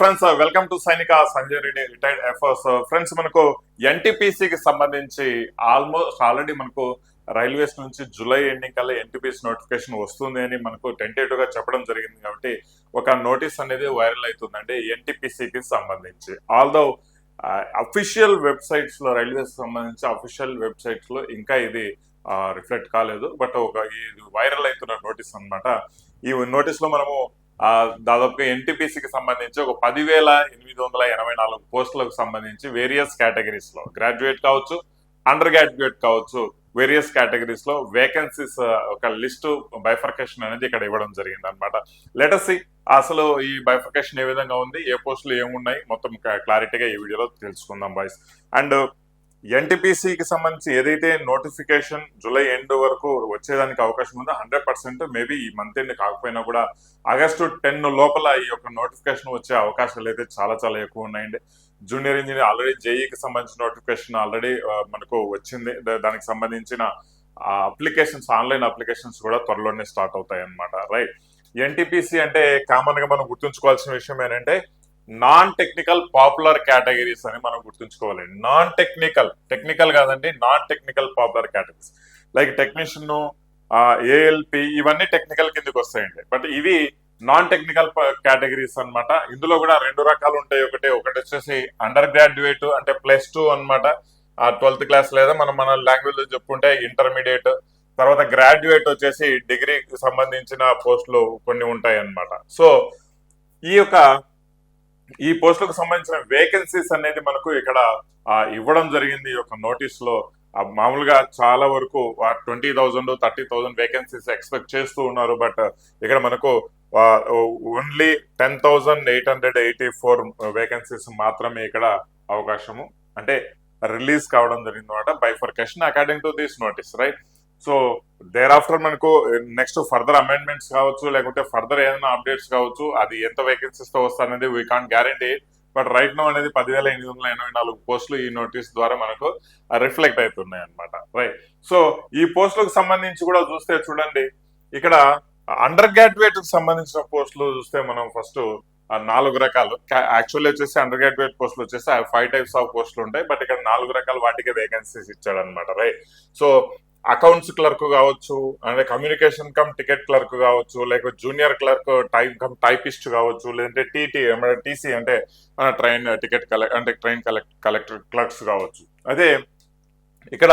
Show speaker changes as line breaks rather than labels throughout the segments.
Friends welcome to Sainika Sanjay Reddy retired affairs friends మనకు ఎన్టీపీసీకి సంబంధించి ఆల్మోస్ట్ ఆల్రెడీ మనకు రైల్వేస్ నుంచి జూలై ఎండింగ్ కల్లా ఎన్టీపీసీ నోటిఫికేషన్ వస్తుంది అని మనకు టెంటేటివ్గా చెప్పడం జరిగింది కాబట్టి ఒక నోటీస్ అనేది వైరల్ అవుతుందండి ఎన్టీపీసీకి సంబంధించి. ఆల్దో అఫీషియల్ వెబ్సైట్స్లో రైల్వేస్ సంబంధించి అఫీషియల్ వెబ్సైట్స్లో ఇంకా ఇది uh, రిఫ్లెక్ట్ కాలేదు. బట్ ఒక ఇది వైరల్ అవుతున్న నోటీస్ అన్నమాట. ఈ నోటీస్లో మనము దాదాపుగా ఎన్టీపీసీకి సంబంధించి ఒక పదివేల ఎనిమిది వందల ఎనభై నాలుగు పోస్టులకు సంబంధించి వేరియస్ కేటగిరీస్లో గ్రాడ్యుయేట్ కావచ్చు అండర్ గ్రాడ్యుయేట్ కావచ్చు వేరియస్ కేటగిరీస్లో వేకెన్సీస్ ఒక లిస్ట్ బైఫర్కేషన్ అనేది ఇక్కడ ఇవ్వడం జరిగింది అనమాట లెటర్సీ అసలు ఈ బైఫర్కేషన్ ఏ విధంగా ఉంది ఏ పోస్టులు ఏమున్నాయి మొత్తం క్లారిటీగా ఈ వీడియోలో తెలుసుకుందాం బాయ్స్ అండ్ ఎన్టీపీసీకి సంబంధించి ఏదైతే నోటిఫికేషన్ జూలై ఎండ్ వరకు వచ్చేదానికి అవకాశం ఉందో హండ్రెడ్ పర్సెంట్ మేబీ ఈ మంత్ ఎండ్ కాకపోయినా కూడా ఆగస్టు టెన్ లోపల ఈ యొక్క నోటిఫికేషన్ వచ్చే అవకాశాలు అయితే చాలా చాలా ఎక్కువ ఉన్నాయండి. జూనియర్ ఇంజనీర్ ఆల్రెడీ జేఈకి సంబంధించిన నోటిఫికేషన్ ఆల్రెడీ మనకు వచ్చింది. దానికి సంబంధించిన అప్లికేషన్స్ ఆన్లైన్ అప్లికేషన్స్ కూడా త్వరలోనే స్టార్ట్ అవుతాయి అనమాట రైట్. ఎన్టీపీసీ అంటే కామన్గా మనం గుర్తుంచుకోవాల్సిన విషయం ఏంటంటే నాన్ టెక్నికల్ పాపులర్ కేటగిరీస్ అని మనం గుర్తుంచుకోవాలి. నాన్ టెక్నికల్ టెక్నికల్ కాదండి non technical popular categories like technician ALP ఇవన్నీ టెక్నికల్ కిందకి వస్తాయండి. బట్ ఇవి నాన్ టెక్నికల్ కేటగిరీస్ అన్నమాట. ఇందులో కూడా రెండు రకాలు ఉంటాయి. ఒకటి ఒకటి వచ్చేసి అండర్ గ్రాడ్యుయేట్ అంటే ప్లస్ టూ అనమాట ట్వెల్త్ క్లాస్ లేదా మనం మన లాంగ్వేజ్లో చెప్పుకుంటే ఇంటర్మీడియట్ తర్వాత గ్రాడ్యుయేట్ వచ్చేసి డిగ్రీకి సంబంధించిన పోస్టులు కొన్ని ఉంటాయి అన్నమాట సో ఈ యొక్క ఈ పోస్టులకు సంబంధించిన వేకెన్సీస్ అనేది మనకు ఇక్కడ ఇవ్వడం జరిగింది. ఈ యొక్క నోటీస్లో మామూలుగా చాలా వరకు twenty thousand thirty thousand vacancies expect చేస్తూ ఉన్నారు. బట్ ఇక్కడ మనకు only ten thousand eight hundred eighty four vacancies మాత్రమే ఇక్కడ అవకాశము. అంటే రిలీజ్ కావడం జరిగింది అనమాట bifurcation according to this notice right so thereafter మనకు నెక్స్ట్ ఫర్దర్ అమెండ్మెంట్స్ కావచ్చు లేకుంటే ఫర్దర్ ఏదైనా అప్డేట్స్ కావచ్చు అది ఎంత వేకెన్సీస్తో వస్తాయనేది we can guarantee but right no అనేది పదివేల ఎనిమిది వందల ఎనభై నాలుగు పోస్టులు ఈ నోటీస్ ద్వారా మనకు ah, రిఫ్లెక్ట్ అవుతున్నాయి అనమాట రైట్ సో ఈ పోస్టులకు సంబంధించి కూడా చూస్తే చూడండి. ఇక్కడ అండర్ గ్రాడ్యుయేట్కి సంబంధించిన పోస్టులు చూస్తే మనం ఫస్ట్ నాలుగు రకాలు. యాక్చువల్లీ వచ్చేసి అండర్ గ్రాడ్యుయేట్ పోస్టులు వచ్చేసి ఫైవ్ టైప్స్ ఆఫ్ పోస్టులు ఉంటాయి. బట్ ఇక్కడ నాలుగు రకాల వాటికి వేకెన్సీస్ ఇచ్చాడు అనమాట రైట్ సో అకౌంట్స్ క్లర్క్ కావచ్చు అంటే కమ్యూనికేషన్ కమ్ టికెట్ క్లర్క్ కావచ్చు లేకపోతే junior clerk type cum typist కావచ్చు లేదంటే టీటీ టీసీ అంటే ట్రైన్ టికెట్ కలెక్ట్ అంటే ట్రైన్ కలెక్ట్ కలెక్టర్ క్లర్క్స్ కావచ్చు. అదే ఇక్కడ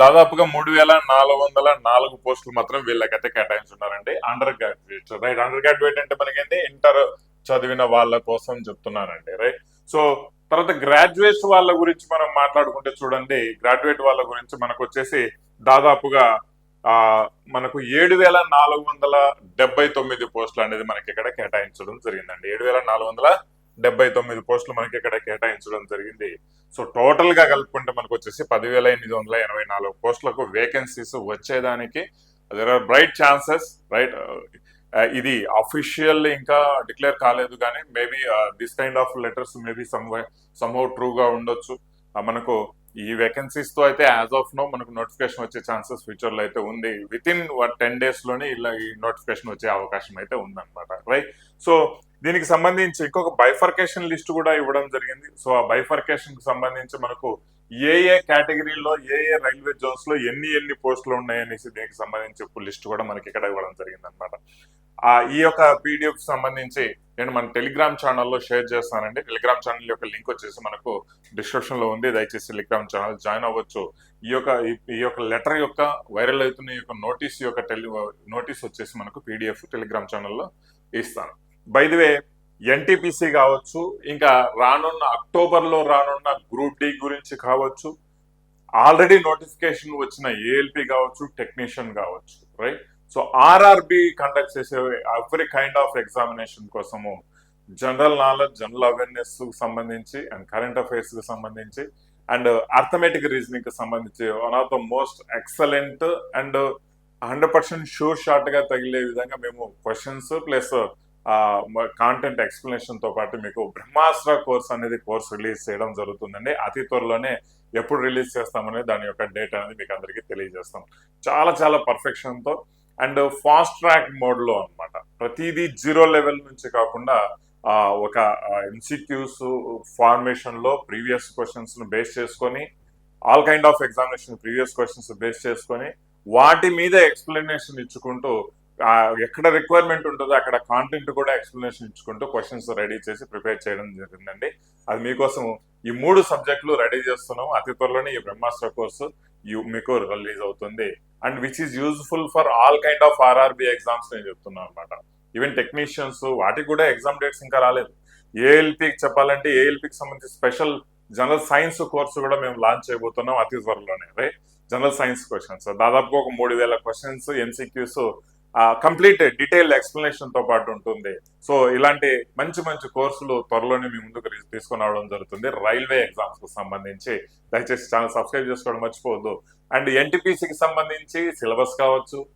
దాదాపుగా మూడు వేల నాలుగు వందల నాలుగు పోస్టులు మాత్రం వీళ్ళకైతే కేటాయించున్నారండి. Under graduate right under graduate అంటే మనకేంటి? ఇంటర్ చదివిన వాళ్ళ కోసం చెప్తున్నానండి రైట్ సో తర్వాత గ్రాడ్యుయేట్స్ వాళ్ళ గురించి మనం మాట్లాడుకుంటే చూడండి గ్రాడ్యుయేట్ వాళ్ళ గురించి మనకు వచ్చేసి దాదాపుగా ఆ మనకు ఏడు వేల నాలుగు వందల డెబ్బై తొమ్మిది పోస్టులు అనేది మనకి ఇక్కడ కేటాయించడం జరిగిందండి. ఏడు వేల నాలుగు వందల డెబ్బై తొమ్మిది పోస్టులు మనకి ఇక్కడ కేటాయించడం జరిగింది. సో టోటల్గా కలుపుకుంటే మనకు వచ్చేసి పదివేల ఎనిమిది వందల ఎనభై నాలుగు పోస్టులకు వేకెన్సీస్ వచ్చేదానికి there are bright chances right Uh, ఇది అఫీషియల్ ఇంకా డిక్లేర్ కాలేదు కానీ maybe this kind of letters maybe someway somehow ట్రూగా ఉండొచ్చు. Uh, మనకు ఈ వేకెన్సీస్తో అయితే యాజ్ ఆఫ్ నో మనకు నోటిఫికేషన్ వచ్చే ఛాన్సెస్ ఫ్యూచర్లో అయితే ఉంది. విత్ ఇన్ టెన్ డేస్లోనే ఇలా ఈ నోటిఫికేషన్ వచ్చే అవకాశం అయితే ఉందన్నమాట. రైట్ సో దీనికి సంబంధించి ఇంకొక బైఫర్కేషన్ లిస్ట్ కూడా ఇవ్వడం జరిగింది. సో ఆ బైఫర్కేషన్కి సంబంధించి మనకు ఏ ఏ కేటగిరీలో ఏ ఏ రైల్వే జోన్స్లో ఎన్ని ఎన్ని పోస్టులు ఉన్నాయనేసి దీనికి సంబంధించి లిస్ట్ కూడా మనకి ఇక్కడ ఇవ్వడం జరిగింది అనమాట ఈ యొక్క పీడిఎఫ్ సంబంధించి నేను మన టెలిగ్రామ్ ఛానల్లో షేర్ చేస్తానండి. టెలిగ్రామ్ ఛానల్ యొక్క లింక్ వచ్చేసి మనకు డిస్క్రిప్షన్లో ఉంది. దయచేసి టెలిగ్రామ్ ఛానల్ జాయిన్ అవ్వచ్చు. ఈ యొక్క ఈ- యొక్క లెటర్ యొక్క వైరల్ అవుతున్న ఈ యొక్క నోటీస్ యొక్క టెలి నోటీస్ వచ్చేసి మనకు పీడిఎఫ్ టెలిగ్రామ్ ఛానల్లో ఇస్తాను. బై ది వే ఎన్టీపీసీ కావచ్చు ఇంకా రానున్న అక్టోబర్లో రానున్న గ్రూప్ డి గురించి కావచ్చు ఆల్రెడీ నోటిఫికేషన్ వచ్చిన ఏఎల్పి కావచ్చు టెక్నీషియన్ కావచ్చు రైట్ సో ఆర్ఆర్బి కండక్ట్ చేసే ఎవ్రీ కైండ్ ఆఫ్ ఎగ్జామినేషన్ కోసము జనరల్ నాలెడ్జ్ జనరల్ అవేర్నెస్ సంబంధించి అండ్ కరెంట్ అఫైర్స్కు సంబంధించి అండ్ అర్థమెటిక్ రీజనింగ్కి సంబంధించి one of the most excellent and hundred percent sure షార్ట్గా తగిలే విధంగా మేము క్వశ్చన్స్ ప్లస్ కాంటెంట్ ఎక్స్ప్లెనేషన్తో పాటు మీకు బ్రహ్మాస్త్ర కోర్స్ అనేది కోర్స్ రిలీజ్ చేయడం జరుగుతుందండి. అతి త్వరలోనే ఎప్పుడు రిలీజ్ చేస్తామనేది దాని యొక్క డేట్ అనేది మీకు అందరికీ తెలియజేస్తాం. చాలా చాలా పర్ఫెక్షన్తో అండ్ ఫాస్ట్ ట్రాక్ మోడ్లో అనమాట అన్నమాట. ప్రతిదీ జీరో లెవెల్ నుంచి కాకుండా ఒక ఇన్స్టిట్యూట్స్ ఫార్మేషన్లో ప్రీవియస్ క్వశ్చన్స్ను బేస్ చేసుకొని all kind of examination previous questions base చేసుకొని వాటి మీద ఎక్స్ప్లెనేషన్ ఇచ్చుకుంటూ ఎక్కడ రిక్వైర్మెంట్ ఉంటుందో అక్కడ కాంటెంట్ కూడా ఎక్స్ప్లెనేషన్ ఇచ్చుకుంటూ క్వశ్చన్స్ రెడీ చేసి ప్రిపేర్ చేయడం జరిగిందండి. అది మీకోసం ఈ మూడు సబ్జెక్టులు రెడీ చేస్తున్నాం అతి త్వరలోనే ఈ బ్రహ్మాస్త్ర కోర్సు యు- మీకు రిలీజ్ అవుతుంది. And which is useful for all kind of RRB exams నేను చెప్తున్నాను అనమాట ఈవెన్ టెక్నీషియన్స్ వాటికి కూడా ఎగ్జామ్ డేట్స్ ఇంకా రాలేదు. ఏఎల్పికి చెప్పాలంటే ఏఎల్పికి సంబంధించి స్పెషల్ జనరల్ సైన్స్ కోర్సు కూడా మేము లాంచ్ చేయబోతున్నాం అతి త్వరలోనే రైట్ జనరల్ సైన్స్ క్వశ్చన్స్ దాదాపు ఒక మూడు వేల క్వశ్చన్స్ ఎంసీక్యూస్ కంప్లీట్ డీటెయిల్ ఎక్స్ప్లెనేషన్తో పాటు ఉంటుంది. సో ఇలాంటి మంచి మంచి కోర్సులు త్వరలోనే మీ ముందుకు రి- తీసుకొని రావడం జరుగుతుంది. రైల్వే ఎగ్జామ్స్కు సంబంధించి దయచేసి ఛానల్ సబ్స్క్రైబ్ చేసుకోవడం మర్చిపోవద్దు. అండ్ ఎన్టీపీసీకి సంబంధించి సిలబస్ కావచ్చు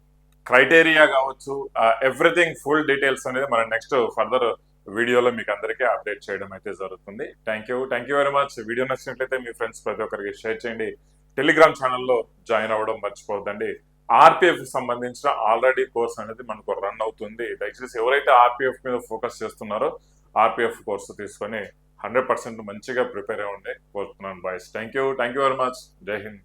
క్రైటీరియా కావచ్చు ఎవ్రీథింగ్ ఫుల్ డీటెయిల్స్ అనేది మనం నెక్స్ట్ ఫర్దర్ వీడియోలో మీకు అందరికీ అప్డేట్ చేయడం అయితే జరుగుతుంది. Thank you. Thank you very much. Video నచ్చినట్లయితే మీ ఫ్రెండ్స్ ప్రతి ఒక్కరికి షేర్ చేయండి. టెలిగ్రామ్ ఛానల్లో జాయిన్ అవ్వడం మర్చిపోవద్దండి. ఆర్పిఎఫ్ సంబంధించిన ఆల్రెడీ కోర్స్ అనేది మనకు రన్ అవుతుంది. దయచేసి ఎవరైతే ఆర్పిఎఫ్ మీద ఫోకస్ చేస్తున్నారో ఆర్పిఎఫ్ కోర్సు తీసుకొని హండ్రెడ్ పర్సెంట్ మంచిగా ప్రిపేర్ అవ్వండి కోరుతున్నాను boys. Thank you thank you very much. జై హింద్.